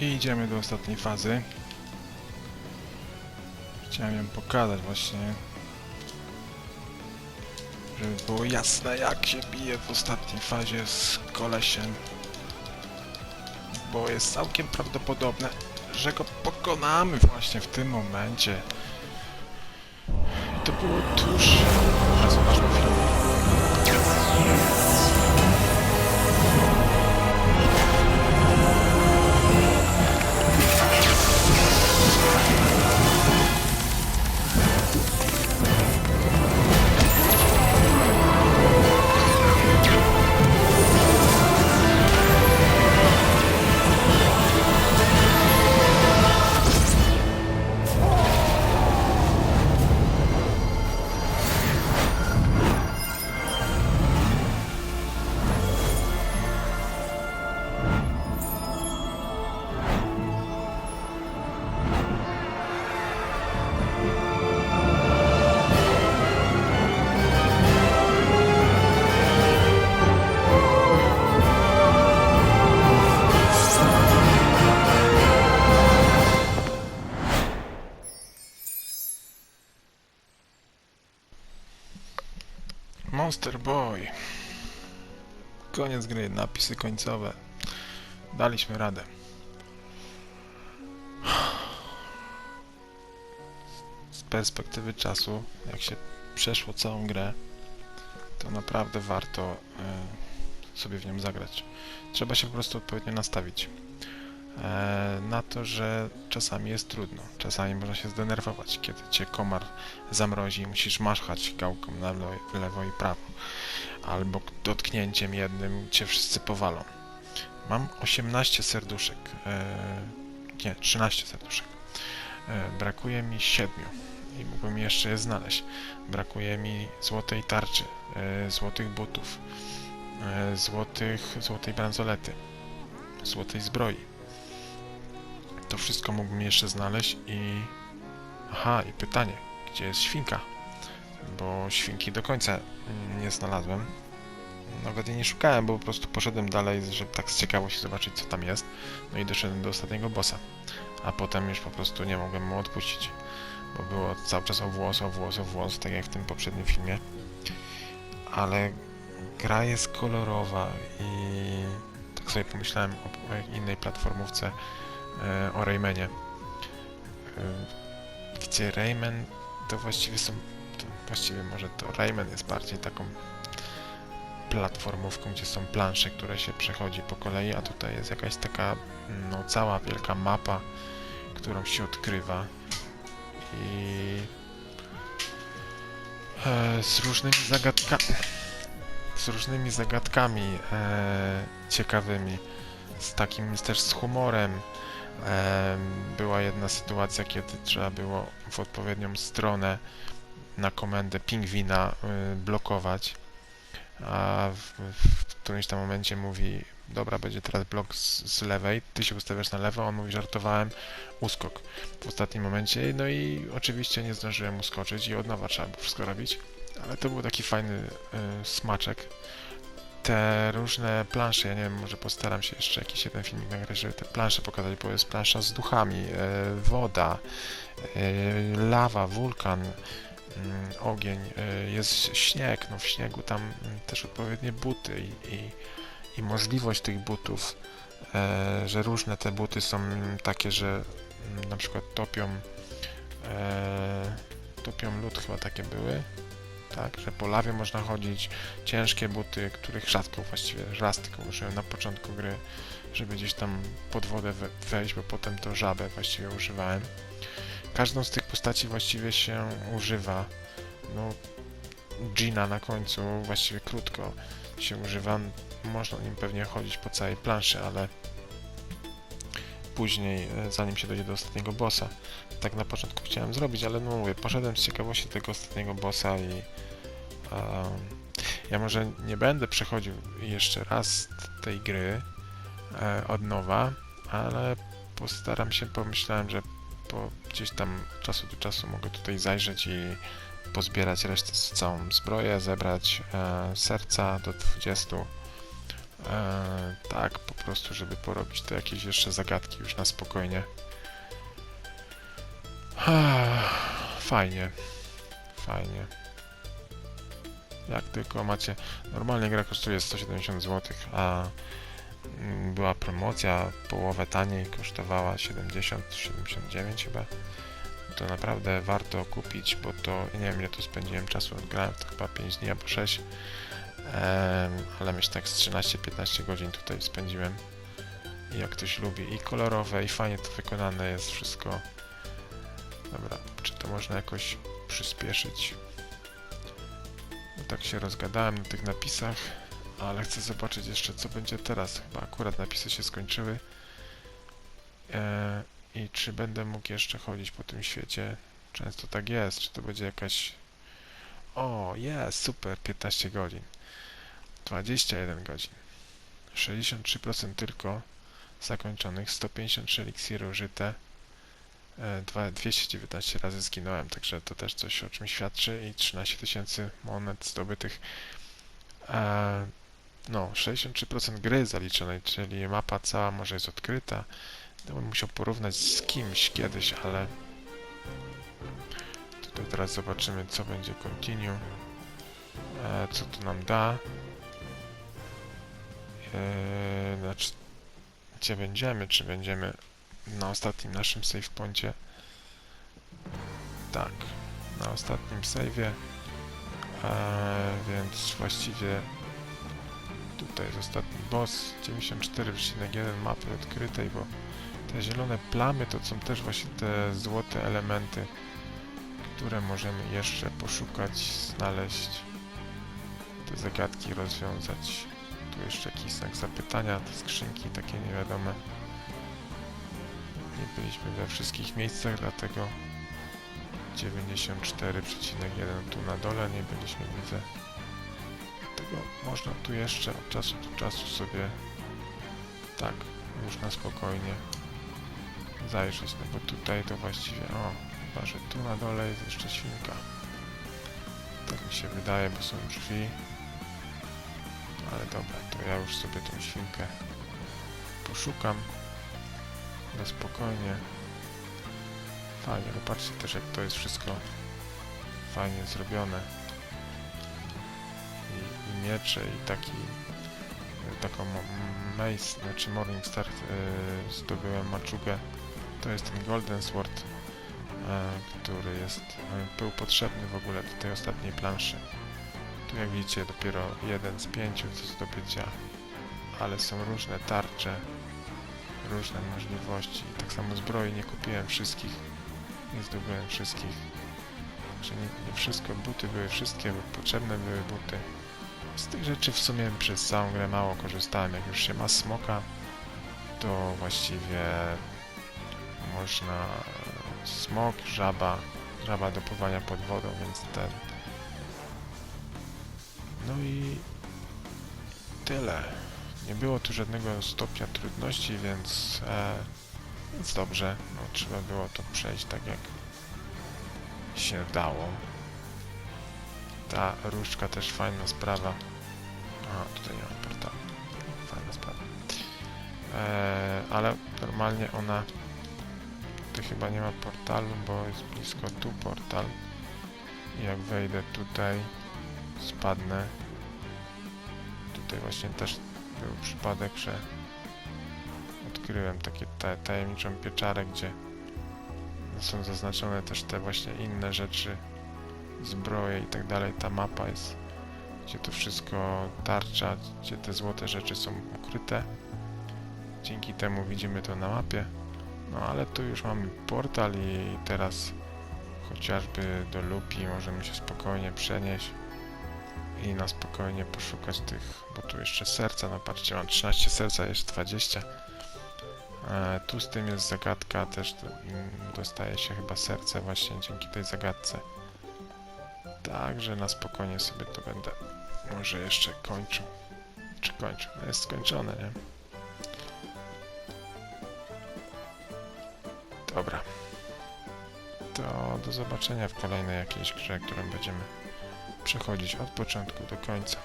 I idziemy do ostatniej fazy. Chciałem ją pokazać właśnie. Żeby było jasne jak się bije w ostatniej fazie z kolesiem. Bo jest całkiem prawdopodobne, że go pokonamy właśnie w tym momencie. I to było tuż... A zobaczmy film. Monster Boy. Koniec gry, napisy końcowe. Daliśmy radę. Z perspektywy czasu, jak się przeszło całą grę, to naprawdę warto e, sobie w nią zagrać. Trzeba się po prostu odpowiednio nastawić na to, że czasami jest trudno, czasami można się zdenerwować, kiedy cię komar zamrozi i musisz machać gałką na lewo, i prawo, albo dotknięciem jednym cię wszyscy powalą. Mam 18 serduszek, e, nie, 13 serduszek. E, brakuje mi 7 i mógłbym jeszcze je znaleźć. Brakuje mi złotej tarczy, e, złotych butów, e, złotych, złotej bransolety, złotej zbroi. To wszystko mógłbym jeszcze znaleźć i... Aha, i pytanie, gdzie jest świnka? Bo świnki do końca nie znalazłem. Nawet jej nie szukałem, bo po prostu poszedłem dalej, żeby tak z ciekawości zobaczyć, co tam jest. No i doszedłem do ostatniego bossa. A potem już po prostu nie mogłem mu odpuścić. Bo było cały czas o włos, o włos, o włos, tak jak w tym poprzednim filmie. Ale gra jest kolorowa i tak sobie pomyślałem o, o innej platformówce, o Raymanie. E, gdzie Rayman to właściwie są. To właściwie może to Rayman jest bardziej taką platformówką, gdzie są plansze, które się przechodzi po kolei, a tutaj jest jakaś taka no, cała wielka mapa, którą się odkrywa i e, z różnymi zagadkami z różnymi zagadkami e, ciekawymi z takim też z humorem e, była jedna sytuacja, kiedy trzeba było w odpowiednią stronę na komendę pingwina y, blokować a w, w którymś tam momencie mówi dobra, będzie teraz blok z, z lewej, ty się ustawiasz na lewo, on mówi żartowałem, uskok w ostatnim momencie, no i oczywiście nie zdążyłem uskoczyć i od nowa trzeba było wszystko robić, ale to był taki fajny y, smaczek. Te różne plansze, ja nie wiem, może postaram się jeszcze jakiś jeden filmik nagrać, żeby te plansze pokazać, bo jest plansza z duchami, y, woda, y, lawa, wulkan, mm, ogień, y, jest śnieg, no w śniegu tam mm, też odpowiednie buty i, i, i możliwość tych butów, e, że różne te buty są takie, że mm, na przykład topią e, topią lód chyba takie były, tak, że po lawie można chodzić, ciężkie buty, których rzadko właściwie, raz użyłem na początku gry, żeby gdzieś tam pod wodę we, wejść, bo potem to żabę właściwie używałem. Każdą z tych postaci właściwie się używa. No, Gina na końcu właściwie krótko się używa. Można nim pewnie chodzić po całej planszy, ale później, e, zanim się dojdzie do ostatniego bossa. Tak na początku chciałem zrobić, ale no mówię, poszedłem z ciekawości tego ostatniego bossa i em, ja może nie będę przechodził jeszcze raz tej gry e, od nowa, ale postaram się, pomyślałem, że po gdzieś tam czasu do czasu mogę tutaj zajrzeć i pozbierać resztę całą zbroję, zebrać e, serca do 20 E, tak, po prostu, żeby porobić to jakieś jeszcze zagadki już na spokojnie. Fajnie. Fajnie. Jak tylko macie... Normalnie gra kosztuje 170 zł, a mm, była promocja, połowę taniej, kosztowała 70-79 chyba. To naprawdę warto kupić, bo to, nie wiem ile tu spędziłem czasu, grałem to chyba 5 dni albo 6. Ale myślę tak z 13-15 godzin tutaj spędziłem. I jak ktoś lubi i kolorowe, i fajnie to wykonane jest wszystko. Dobra, czy to można jakoś przyspieszyć? No tak się rozgadałem na tych napisach, ale chcę zobaczyć jeszcze co będzie teraz. Chyba akurat napisy się skończyły. E, I czy będę mógł jeszcze chodzić po tym świecie? Często tak jest. Czy to będzie jakaś... O, jest, super, 15 godzin. 21 godzin. 63% tylko zakończonych, 153 eliksiry użyte. E, dwa- 219 razy zginąłem, także to też coś o czym świadczy i 13 tysięcy monet zdobytych. E, no, 63% gry zaliczonej, czyli mapa cała może jest odkryta. To bym musiał porównać z kimś kiedyś, ale tutaj teraz zobaczymy co będzie continue. E, co to nam da. E, znaczy, gdzie będziemy, czy będziemy na ostatnim naszym save poincie. Tak, na ostatnim save'ie. Eee, więc właściwie tutaj jest ostatni boss 94,1 mapy odkrytej, bo te zielone plamy to są też właśnie te złote elementy, które możemy jeszcze poszukać, znaleźć, te zagadki rozwiązać. Tu jeszcze jakiś znak zapytania, te skrzynki takie niewiadome. Nie byliśmy we wszystkich miejscach, dlatego 94,1 tu na dole nie byliśmy, widzę. Dlatego można tu jeszcze od czasu do czasu sobie tak, już na spokojnie zajrzeć, no bo tutaj to właściwie, o, chyba, że tu na dole jest jeszcze świnka. Tak mi się wydaje, bo są drzwi. Ale dobra, to ja już sobie tą świnkę poszukam na spokojnie. Fajnie, patrzcie też jak to jest wszystko fajnie zrobione. I, i miecze i taki taką mace, znaczy Morningstar yy, zdobyłem maczugę. To jest ten Golden Sword, który jest, e, był potrzebny w ogóle do tej ostatniej planszy. Tu jak widzicie dopiero jeden z pięciu do zdobycia, ale są różne tarcze, różne możliwości. Tak samo zbroi nie kupiłem wszystkich, nie zdobyłem wszystkich. Że nie, nie wszystko, buty były wszystkie, potrzebne były buty. Z tych rzeczy w sumie przez całą grę mało korzystałem. Jak już się ma smoka, to właściwie można smok, żaba, żaba do pływania pod wodą, więc ten. No i tyle. Nie było tu żadnego stopnia trudności, więc, e, więc dobrze. No, trzeba było to przejść tak jak się dało. Ta różdżka też fajna sprawa. A, tutaj nie mam portalu. Fajna sprawa. E, ale normalnie ona... Tu chyba nie ma portalu, bo jest blisko tu portal. I jak wejdę tutaj, spadnę. Tutaj właśnie też był przypadek, że odkryłem takie ta, tajemniczą pieczarę, gdzie są zaznaczone też te właśnie inne rzeczy, zbroje i tak dalej. Ta mapa jest, gdzie to wszystko tarcza, gdzie te złote rzeczy są ukryte. Dzięki temu widzimy to na mapie. No ale tu już mamy portal i teraz chociażby do Lupi możemy się spokojnie przenieść i na spokojnie poszukać tych, bo tu jeszcze serca, no patrzcie, mam 13 serca, jest 20. E, tu z tym jest zagadka, też mm, dostaje się chyba serce właśnie dzięki tej zagadce. Także na spokojnie sobie to będę może jeszcze kończył. Czy kończył? No jest skończone, nie? Dobra. To do zobaczenia w kolejnej jakiejś grze, którą będziemy przechodzić od początku do końca.